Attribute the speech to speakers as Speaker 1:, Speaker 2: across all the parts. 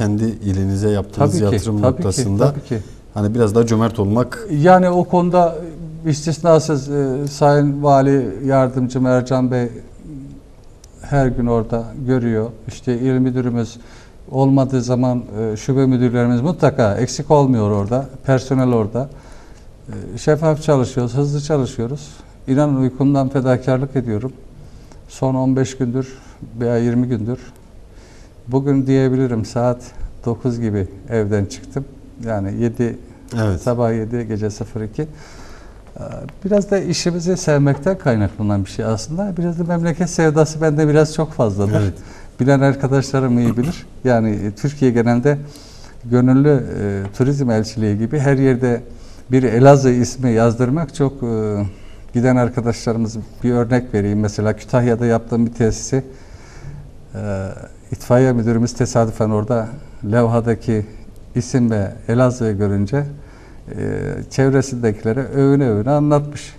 Speaker 1: kendi ilinize yaptığınız
Speaker 2: Tabii ki,
Speaker 1: yatırım
Speaker 2: tabii ki,
Speaker 1: noktasında
Speaker 2: tabii ki.
Speaker 1: hani biraz daha cömert olmak
Speaker 2: Yani o konuda istisnasız e, Sayın Vali Yardımcı Ercan Bey her gün orada görüyor. İşte il müdürümüz olmadığı zaman e, şube müdürlerimiz mutlaka eksik olmuyor orada. Personel orada. E, şeffaf çalışıyoruz, hızlı çalışıyoruz. İnanın uykumdan fedakarlık ediyorum. Son 15 gündür veya 20 gündür. Bugün diyebilirim saat 9 gibi evden çıktım. Yani 7
Speaker 1: evet.
Speaker 2: Sabah 7, gece 02. Ee, Biraz da işimizi sevmekten kaynaklanan bir şey aslında. Biraz da memleket sevdası bende biraz çok fazladır.
Speaker 1: Evet.
Speaker 2: Bilen arkadaşlarım iyi bilir. Yani e, Türkiye genelde gönüllü e, turizm elçiliği gibi her yerde bir Elazığ ismi yazdırmak çok e, giden arkadaşlarımız bir örnek vereyim. Mesela Kütahya'da yaptığım bir tesisi e, itfaiye müdürümüz tesadüfen orada levhadaki isim ve Elazığ'ı görünce e, çevresindekilere övüne övüne anlatmış.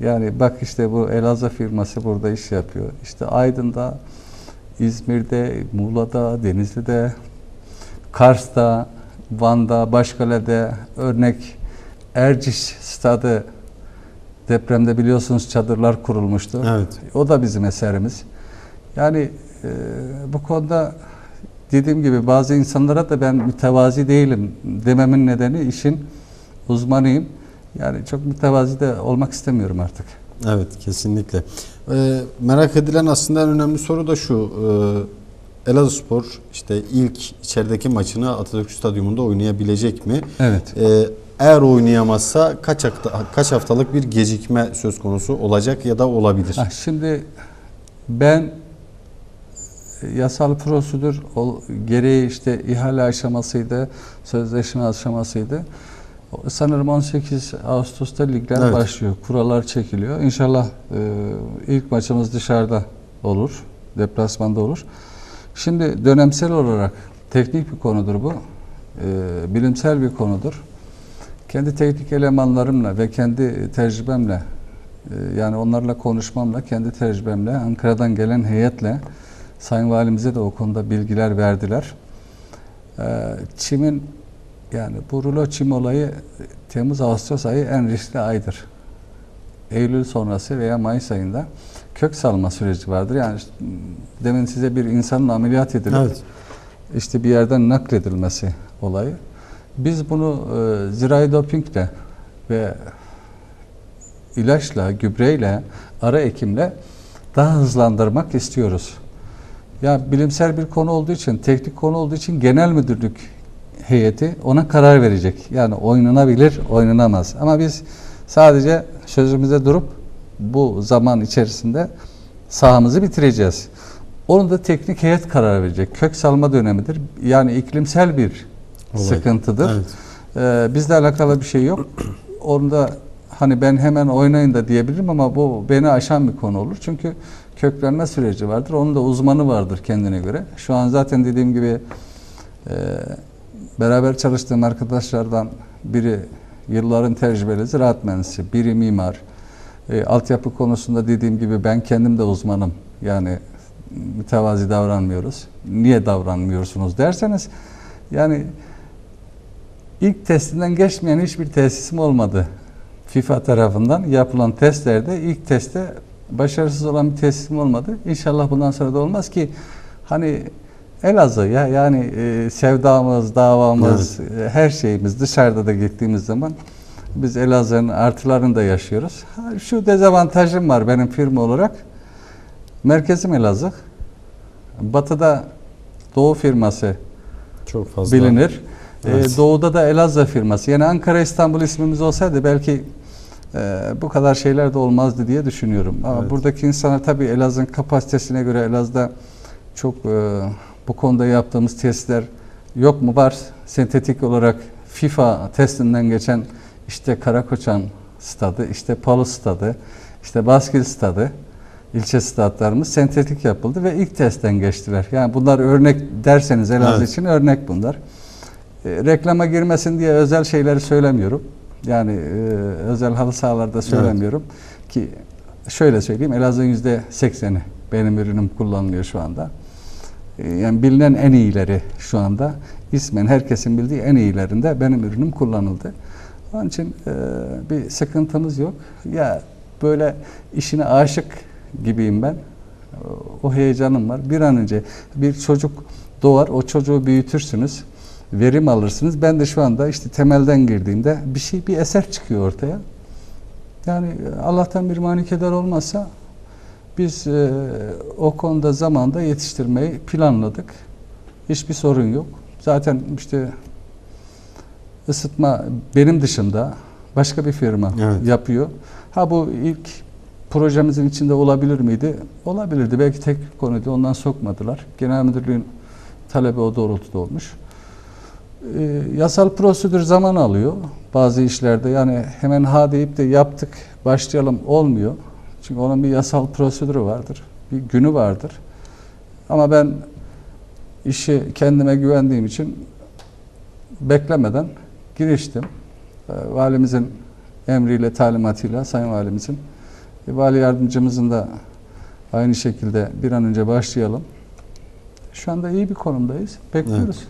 Speaker 2: Yani bak işte bu Elazığ firması burada iş yapıyor. İşte Aydın'da, İzmir'de, Muğla'da, Denizli'de, Kars'ta, Van'da, Başkale'de örnek Erciş stadı depremde biliyorsunuz çadırlar kurulmuştu.
Speaker 1: Evet.
Speaker 2: O da bizim eserimiz. Yani e, bu konuda dediğim gibi bazı insanlara da ben mütevazi değilim dememin nedeni işin uzmanıyım. Yani çok mütevazi de olmak istemiyorum artık.
Speaker 1: Evet kesinlikle. Ee, merak edilen aslında en önemli soru da şu. Ee, Elazığspor işte ilk içerideki maçını Atatürk Stadyumunda oynayabilecek mi?
Speaker 2: Evet.
Speaker 1: Ee, eğer oynayamazsa kaç hafta, kaç haftalık bir gecikme söz konusu olacak ya da olabilir?
Speaker 2: Ha, şimdi ben yasal prosedür gereği işte ihale aşamasıydı, sözleşme aşamasıydı. Sanırım 18 Ağustos'ta ligler
Speaker 1: Evet.
Speaker 2: başlıyor. Kurallar çekiliyor. İnşallah e, ilk maçımız dışarıda olur. Deplasmanda olur. Şimdi dönemsel olarak teknik bir konudur bu. E, bilimsel bir konudur. Kendi teknik elemanlarımla ve kendi tecrübemle e, yani onlarla konuşmamla, kendi tecrübemle, Ankara'dan gelen heyetle Sayın Valimize de o konuda bilgiler verdiler. E, Çimin yani bu rulo çim olayı Temmuz-Ağustos ayı en riskli aydır. Eylül sonrası veya Mayıs ayında kök salma süreci vardır. Yani işte, m, demin size bir insanın ameliyat edilip
Speaker 1: Evet.
Speaker 2: işte bir yerden nakledilmesi olayı. Biz bunu e, zirai dopingle ve ilaçla, gübreyle, ara ekimle daha hızlandırmak istiyoruz. Ya bilimsel bir konu olduğu için, teknik konu olduğu için genel müdürlük heyeti ona karar verecek. Yani oynanabilir, oynanamaz. Ama biz sadece sözümüze durup bu zaman içerisinde sahamızı bitireceğiz. Onu da teknik heyet karar verecek. Kök salma dönemidir. Yani iklimsel bir
Speaker 1: Olay.
Speaker 2: sıkıntıdır.
Speaker 1: Evet.
Speaker 2: Ee, bizle alakalı bir şey yok. Onda hani ben hemen oynayın da diyebilirim ama bu beni aşan bir konu olur. Çünkü köklenme süreci vardır. Onun da uzmanı vardır kendine göre. Şu an zaten dediğim gibi e, beraber çalıştığım arkadaşlardan biri yılların tecrübeli ziraat mühendisi, biri mimar. E, altyapı konusunda dediğim gibi ben kendim de uzmanım. Yani mütevazi davranmıyoruz. Niye davranmıyorsunuz derseniz yani ilk testinden geçmeyen hiçbir tesisim olmadı. FIFA tarafından yapılan testlerde ilk testte başarısız olan bir tesisim olmadı. İnşallah bundan sonra da olmaz ki hani Elazığ ya yani e, sevdamız, davamız, e, her şeyimiz dışarıda da gittiğimiz zaman biz Elazığ'ın artılarını da yaşıyoruz. Ha, şu dezavantajım var benim firma olarak. Merkezim Elazığ. Batıda Doğu firması
Speaker 1: Çok fazla.
Speaker 2: bilinir.
Speaker 1: Evet.
Speaker 2: Ee, doğuda da Elazığ firması. Yani Ankara İstanbul ismimiz olsaydı belki e, bu kadar şeyler de olmazdı diye düşünüyorum. Ama
Speaker 1: Evet.
Speaker 2: buradaki insanlar tabii Elazığ'ın kapasitesine göre Elazığ'da çok e, bu konuda yaptığımız testler yok mu? Var. Sentetik olarak FIFA testinden geçen işte Karakoçan stadı, işte Palu stadı, işte Baskil stadı, ilçe statlarımız sentetik yapıldı ve ilk testten geçtiler. Yani bunlar örnek derseniz Elazığ
Speaker 1: Evet.
Speaker 2: için örnek bunlar. E, reklama girmesin diye özel şeyleri söylemiyorum. Yani e, özel halı sahalarda söylemiyorum ki şöyle söyleyeyim Elazığ'ın yüzde sekseni benim ürünüm kullanılıyor şu anda. e, yani bilinen en iyileri şu anda ismen herkesin bildiği en iyilerinde benim ürünüm kullanıldı. Onun için e, bir sıkıntımız yok. Ya böyle işine aşık gibiyim ben. O heyecanım var. Bir an önce bir çocuk doğar, o çocuğu büyütürsünüz, verim alırsınız. Ben de şu anda işte temelden girdiğimde bir şey, bir eser çıkıyor ortaya. Yani Allah'tan bir manikeder olmazsa biz e, o konuda zamanda yetiştirmeyi planladık. Hiçbir sorun yok. Zaten işte ısıtma benim dışında başka bir firma
Speaker 1: Evet.
Speaker 2: yapıyor. Ha bu ilk projemizin içinde olabilir miydi? Olabilirdi. Belki tek konuydu. Ondan sokmadılar. Genel müdürlüğün talebi o doğrultuda olmuş. Ee, yasal prosedür zaman alıyor bazı işlerde. Yani hemen ha deyip de yaptık, başlayalım olmuyor. Çünkü onun bir yasal prosedürü vardır. Bir günü vardır. Ama ben işi kendime güvendiğim için beklemeden giriştim. Ee, Valimizin emriyle, talimatıyla, Sayın Valimizin, e, Vali Yardımcımızın da aynı şekilde bir an önce başlayalım. Şu anda iyi bir konumdayız. Bekliyoruz.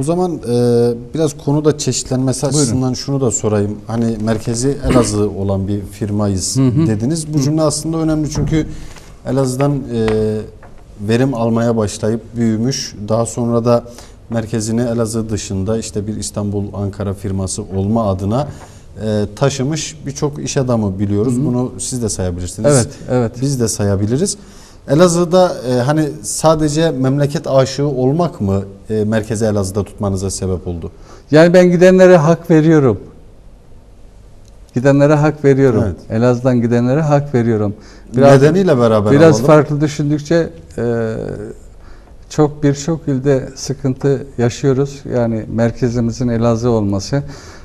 Speaker 1: O zaman e, biraz konuda çeşitlenmesi
Speaker 2: Buyurun.
Speaker 1: açısından şunu da sorayım. Hani merkezi Elazığ olan bir firmayız dediniz. Bu cümle aslında önemli çünkü Elazığ'dan e, verim almaya başlayıp büyümüş. Daha sonra da merkezini Elazığ dışında işte bir İstanbul, Ankara firması olma adına e, taşımış birçok iş adamı biliyoruz. Bunu siz de sayabilirsiniz.
Speaker 2: Evet, evet.
Speaker 1: Biz de sayabiliriz. Elazığ'da e, hani sadece memleket aşığı olmak mı e, merkezi Elazığ'da tutmanıza sebep oldu?
Speaker 2: Yani ben gidenlere hak veriyorum. Gidenlere hak veriyorum.
Speaker 1: Evet.
Speaker 2: Elazığ'dan gidenlere hak veriyorum. Biraz,
Speaker 1: Nedeniyle beraber
Speaker 2: biraz
Speaker 1: alalım.
Speaker 2: farklı düşündükçe e, çok birçok ilde sıkıntı yaşıyoruz. Yani merkezimizin Elazığ olması.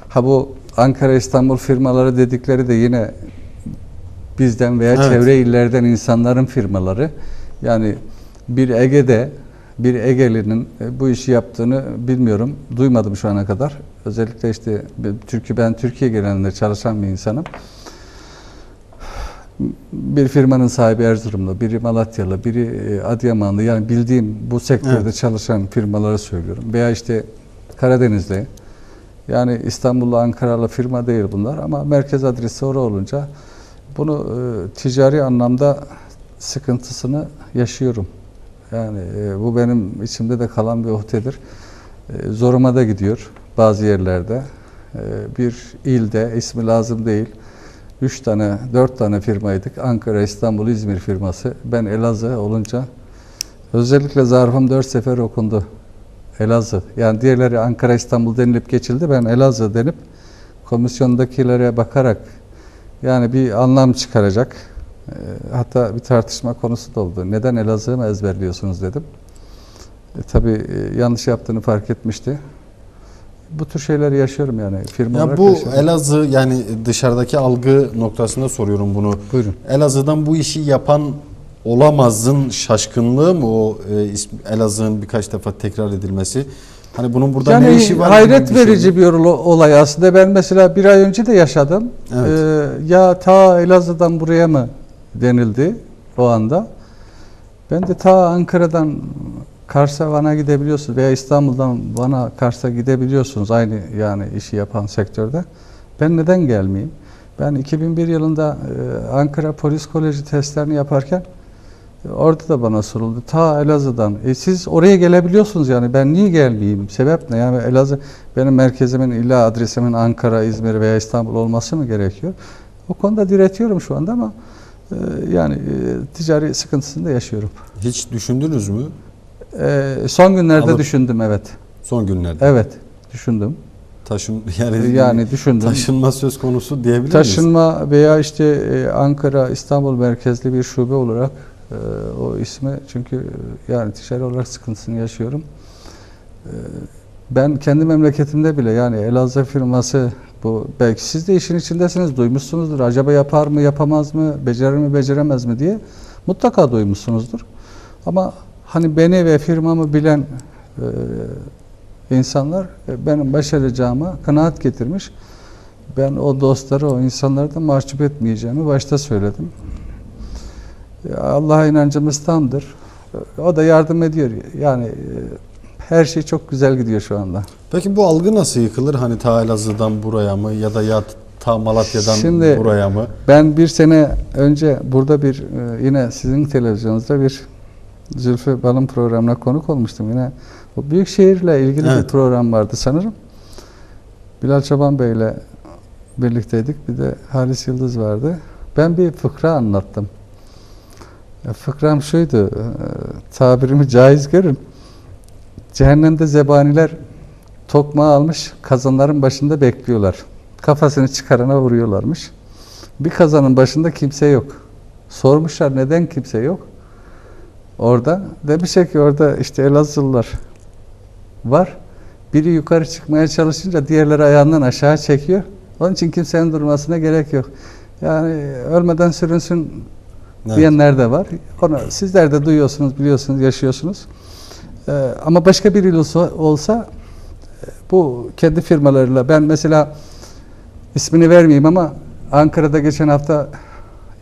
Speaker 2: Ha bu Ankara İstanbul firmaları dedikleri de yine bizden veya
Speaker 1: Evet.
Speaker 2: çevre illerden insanların firmaları. Yani bir Ege'de bir Egeli'nin e, bu işi yaptığını bilmiyorum. Duymadım şu ana kadar. Özellikle işte Türkiye ben Türkiye genelinde çalışan bir insanım. Bir firmanın sahibi Erzurumlu, biri Malatyalı, biri e, Adıyamanlı. Yani bildiğim bu sektörde
Speaker 1: Evet.
Speaker 2: çalışan firmaları söylüyorum. Veya işte Karadeniz'de. Yani İstanbul'la Ankaralı firma değil bunlar ama merkez adresi orada olunca bunu e, ticari anlamda sıkıntısını yaşıyorum. Yani e, bu benim içimde de kalan bir uhdedir. E, zoruma da gidiyor bazı yerlerde. E, bir ilde ismi lazım değil. Üç tane, dört tane firmaydık. Ankara, İstanbul, İzmir firması. Ben Elazığ olunca özellikle zarfım dört sefer okundu. Elazığ. Yani diğerleri Ankara, İstanbul denilip geçildi. Ben Elazığ denip komisyondakilere bakarak yani bir anlam çıkaracak. e, Hatta bir tartışma konusu da oldu. Neden Elazığ'ı mı ezberliyorsunuz dedim. E, tabii e, yanlış yaptığını fark etmişti. Bu tür şeyleri yaşıyorum yani firma
Speaker 1: Ya
Speaker 2: olarak
Speaker 1: bu
Speaker 2: yaşıyorum.
Speaker 1: Elazığ yani dışarıdaki algı noktasında soruyorum bunu.
Speaker 2: Buyurun.
Speaker 1: Elazığ'dan bu işi yapan olamazın şaşkınlığı mı o e, Elazığ'ın birkaç defa tekrar edilmesi? Hani bunun burada
Speaker 2: yani
Speaker 1: ne işi var?
Speaker 2: hayret
Speaker 1: şey
Speaker 2: verici bir ol- olay aslında. Ben mesela bir ay önce de yaşadım.
Speaker 1: Evet.
Speaker 2: Ee, ya ta Elazığ'dan buraya mı denildi o anda. Ben de ta Ankara'dan Kars'a Van'a gidebiliyorsunuz veya İstanbul'dan Van'a Kars'a gidebiliyorsunuz aynı yani işi yapan sektörde. Ben neden gelmeyeyim? Ben 2001 yılında e, Ankara Polis Koleji testlerini yaparken orada da bana soruldu. Ta Elazığ'dan. E siz oraya gelebiliyorsunuz yani ben niye gelmeyeyim? Sebep ne? Yani Elazığ benim merkezimin illa adresimin Ankara, İzmir veya İstanbul olması mı gerekiyor? O konuda diretiyorum şu anda ama e, yani e, ticari sıkıntısını da yaşıyorum.
Speaker 1: Hiç düşündünüz mü
Speaker 2: E, son günlerde
Speaker 1: Alıp-
Speaker 2: düşündüm evet.
Speaker 1: son günlerde?
Speaker 2: Evet düşündüm.
Speaker 1: Taşın yani
Speaker 2: Yani düşündüm.
Speaker 1: taşınma söz konusu diyebilir miyiz?
Speaker 2: Taşınma veya işte e, Ankara, İstanbul merkezli bir şube olarak e, o ismi çünkü e, yani ticari olarak sıkıntısını yaşıyorum. E, ben kendi memleketimde bile yani Elazığ firması bu belki siz de işin içindesiniz duymuşsunuzdur. Acaba yapar mı yapamaz mı becerir mi beceremez mi diye mutlaka duymuşsunuzdur. Ama hani beni ve firmamı bilen e, insanlar e, benim başaracağıma kanaat getirmiş. Ben o dostları, o insanları da mahcup etmeyeceğimi başta söyledim. Allah'a inancımız tamdır. O da yardım ediyor. Yani e, her şey çok güzel gidiyor şu anda.
Speaker 1: Peki bu algı nasıl yıkılır? Hani ta Elazığ'dan buraya mı ya da ya ta Malatya'dan
Speaker 2: Şimdi-
Speaker 1: buraya mı?
Speaker 2: Ben bir sene önce burada bir e, yine sizin televizyonunuzda bir Zülfü Bal'ın programına konuk olmuştum. Yine o büyük şehirle ilgili bir
Speaker 1: Evet.
Speaker 2: program vardı sanırım. Bilal Çoban Bey'le birlikteydik. Bir de Halis Yıldız vardı. Ben bir fıkra anlattım. Fıkram şuydu, e, tabirimi caiz görün. Cehennemde zebaniler tokmağı almış kazanların başında bekliyorlar. Kafasını çıkarana vuruyorlarmış. Bir kazanın başında kimse yok. Sormuşlar neden kimse yok? Orada demişler ki orada işte Elazığlılar var. Biri yukarı çıkmaya çalışınca diğerleri ayağından aşağı çekiyor. Onun için kimsenin durmasına gerek yok. Yani ölmeden sürünsün
Speaker 1: Evet.
Speaker 2: diyenler de var. Onu sizler de duyuyorsunuz, biliyorsunuz, yaşıyorsunuz. Ee, ama başka bir il olsa, olsa e, bu kendi firmalarıyla ben mesela ismini vermeyeyim ama Ankara'da geçen hafta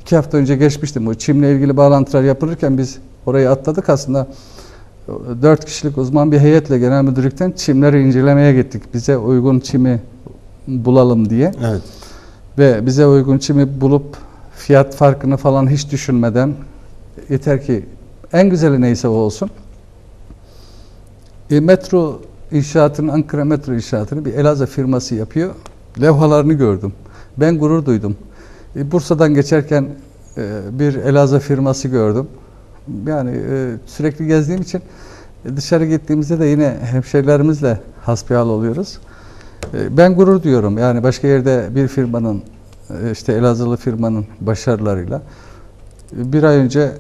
Speaker 2: iki hafta önce geçmiştim. Bu çimle ilgili bağlantılar yapılırken biz orayı atladık aslında. Dört kişilik uzman bir heyetle genel müdürlükten çimleri incelemeye gittik. Bize uygun çimi bulalım diye.
Speaker 1: Evet.
Speaker 2: Ve bize uygun çimi bulup fiyat farkını falan hiç düşünmeden yeter ki en güzeli neyse o olsun. E, metro inşaatının, Ankara metro inşaatını bir Elazığ firması yapıyor. Levhalarını gördüm. Ben gurur duydum. E, Bursa'dan geçerken e, bir Elazığ firması gördüm. Yani e, sürekli gezdiğim için e, dışarı gittiğimizde de yine hemşerilerimizle hasbihal oluyoruz. E, Ben gurur duyuyorum. Yani başka yerde bir firmanın işte Elazığlı firmanın başarılarıyla E, bir ay önce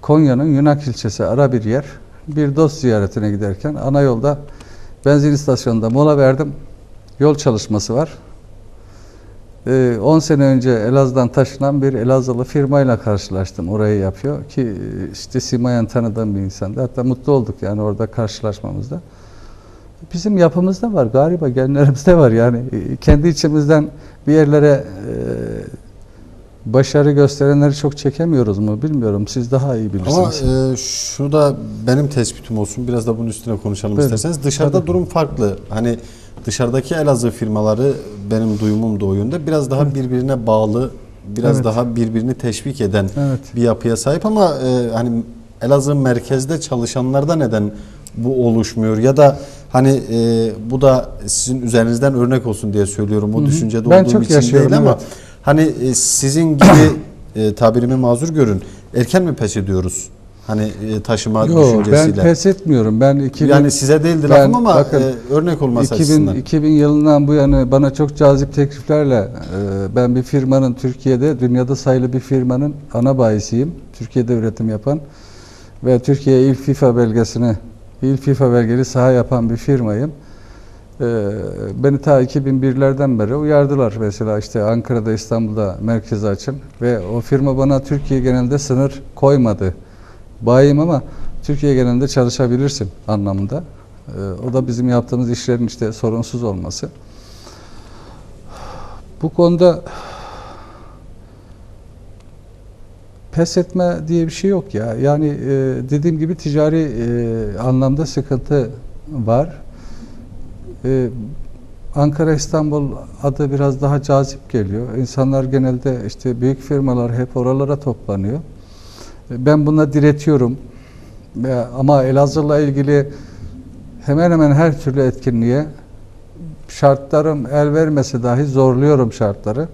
Speaker 2: Konya'nın Yunak ilçesi ara bir yer bir dost ziyaretine giderken ana yolda benzin istasyonunda mola verdim. Yol çalışması var. E, 10 sene önce Elazığ'dan taşınan bir Elazığlı firmayla karşılaştım. Orayı yapıyor ki e, işte Simayen tanıdığım bir insandı. Hatta mutlu olduk yani orada karşılaşmamızda. Bizim yapımızda var galiba genlerimizde var yani E, kendi içimizden bir yerlere e, başarı gösterenleri çok çekemiyoruz mu bilmiyorum siz daha iyi
Speaker 1: Ama
Speaker 2: bilirsiniz.
Speaker 1: e, şu da benim tespitim olsun. Biraz da bunun üstüne konuşalım
Speaker 2: Buyurun.
Speaker 1: isterseniz. Dışarıda
Speaker 2: Tabii.
Speaker 1: durum farklı. Hani dışarıdaki Elazığ firmaları benim duyumum da o yönde. Biraz daha birbirine bağlı, biraz
Speaker 2: Evet.
Speaker 1: daha birbirini teşvik eden
Speaker 2: Evet.
Speaker 1: bir yapıya sahip ama e, hani Elazığ merkezde çalışanlarda neden bu oluşmuyor ya da hani e, bu da sizin üzerinizden örnek olsun diye söylüyorum. O
Speaker 2: Hı hı.
Speaker 1: düşüncede
Speaker 2: Ben
Speaker 1: olduğum için değil ama
Speaker 2: evet.
Speaker 1: hani e, sizin gibi e, tabirimi mazur görün. Erken mi pes ediyoruz? Hani e, taşıma
Speaker 2: Yo, ben
Speaker 1: düşüncesiyle.
Speaker 2: pes etmiyorum. Ben 2000,
Speaker 1: yani size değildi
Speaker 2: ben-
Speaker 1: lafım ama
Speaker 2: bakın,
Speaker 1: e, örnek olması
Speaker 2: 2000,
Speaker 1: açısından.
Speaker 2: 2000 yılından bu yana bana çok cazip tekliflerle e, ben bir firmanın Türkiye'de dünyada sayılı bir firmanın ana bayisiyim. Türkiye'de üretim yapan ve Türkiye ilk FIFA belgesini ilk FIFA belgeli saha yapan bir firmayım. E, beni ta 2001'lerden beri uyardılar mesela işte Ankara'da İstanbul'da merkezi açın ve o firma bana Türkiye genelinde sınır koymadı. Bayim ama Türkiye genelinde çalışabilirsin anlamında. Ee, o da bizim yaptığımız işlerin işte sorunsuz olması. Bu konuda pes etme diye bir şey yok ya. Yani e, dediğim gibi ticari e, anlamda sıkıntı var. E, Ankara İstanbul adı biraz daha cazip geliyor. İnsanlar genelde işte büyük firmalar hep oralara toplanıyor. E, Ben buna diretiyorum. Ve- Ama Elazığ'la ilgili hemen hemen her türlü etkinliğe şartlarım el vermese dahi zorluyorum şartları.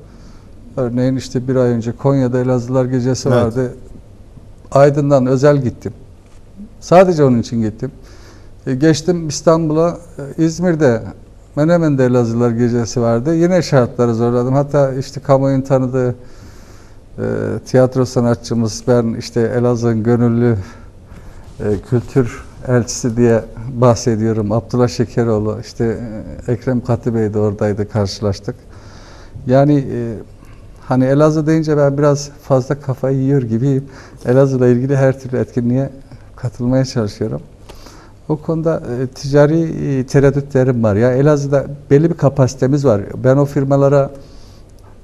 Speaker 2: Örneğin işte bir ay önce Konya'da Elazığlar Gecesi
Speaker 1: Evet.
Speaker 2: vardı. Aydın'dan özel gittim. Sadece onun için gittim. E, geçtim İstanbul'a, e, İzmir'de Menemen'de Elazığlar Gecesi vardı. Yine şartları zorladım. Hatta işte kamuoyun tanıdığı e, tiyatro sanatçımız ben işte Elazığ'ın gönüllü e, kültür elçisi diye bahsediyorum. Abdullah Şekeroğlu, işte e, Ekrem Katı Bey de oradaydı, karşılaştık. Yani e, hani Elazığ deyince ben biraz fazla kafayı yiyor gibiyim. Elazığ'la ilgili her türlü etkinliğe katılmaya çalışıyorum. O konuda e, ticari e, tereddütlerim var. Ya Elazığ'da belli bir kapasitemiz var. Ben o firmalara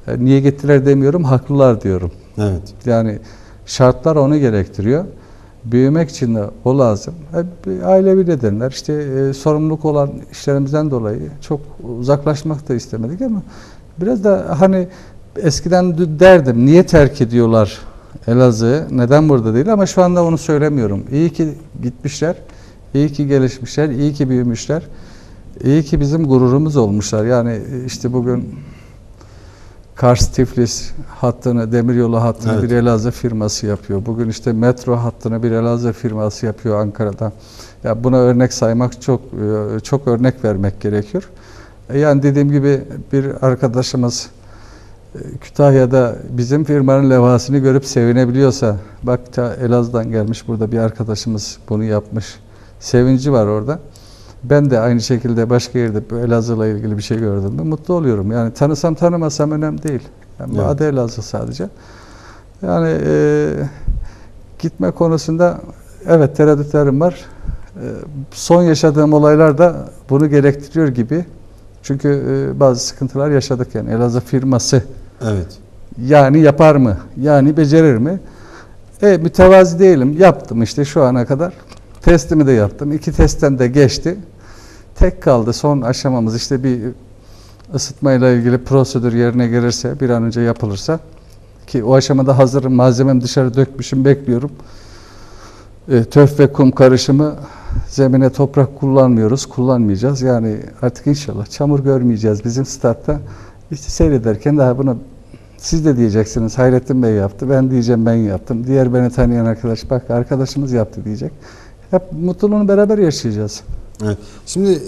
Speaker 2: e, niye gittiler demiyorum, haklılar diyorum.
Speaker 1: Evet.
Speaker 2: Yani şartlar onu gerektiriyor. büyümek için de o lazım. Bir ailevi nedenler, işte e, sorumluluk olan işlerimizden dolayı çok uzaklaşmak da istemedik ama biraz da hani eskiden derdim niye terk ediyorlar Elazığ'ı, neden burada değil ama şu anda onu söylemiyorum. İyi ki gitmişler, iyi ki gelişmişler, iyi ki büyümüşler. İyi ki bizim gururumuz olmuşlar. Yani işte bugün Kars Tiflis hattını, demiryolu hattını
Speaker 1: Evet.
Speaker 2: bir Elazığ firması yapıyor. Bugün işte metro hattını bir Elazığ firması yapıyor Ankara'da. Ya buna örnek saymak çok e, çok örnek vermek gerekiyor. E, Yani dediğim gibi bir arkadaşımız e, Kütahya'da bizim firmanın levhasını görüp sevinebiliyorsa, bak ta Elazığ'dan gelmiş burada bir arkadaşımız bunu yapmış. Sevinci var orada. Ben de aynı şekilde başka yerde Elazığ'la ilgili bir şey gördüm mü mutlu oluyorum. Yani tanısam tanımasam önemli değil. Yani
Speaker 1: Evet.
Speaker 2: adı Elazığ sadece. Yani e, gitme konusunda evet tereddütlerim var. E, son yaşadığım olaylar da bunu gerektiriyor gibi. Çünkü e, bazı sıkıntılar yaşadık yani Elazığ firması
Speaker 1: Evet.
Speaker 2: yani yapar mı? Yani becerir mi? E mütevazi değilim. Yaptım işte şu ana kadar. Testimi de yaptım. İki testten de geçti. Tek kaldı son aşamamız işte bir ısıtmayla ilgili prosedür yerine gelirse bir an önce yapılırsa ki o aşamada hazırım malzemem dışarı dökmüşüm bekliyorum. E, töf ve kum karışımı zemine toprak kullanmıyoruz, kullanmayacağız. Yani artık inşallah çamur görmeyeceğiz bizim statta. İşte seyrederken daha bunu siz de diyeceksiniz Hayrettin Bey yaptı, ben diyeceğim ben yaptım. Diğer beni tanıyan arkadaş bak arkadaşımız yaptı diyecek. Hep mutluluğunu beraber yaşayacağız.
Speaker 1: Evet. Şimdi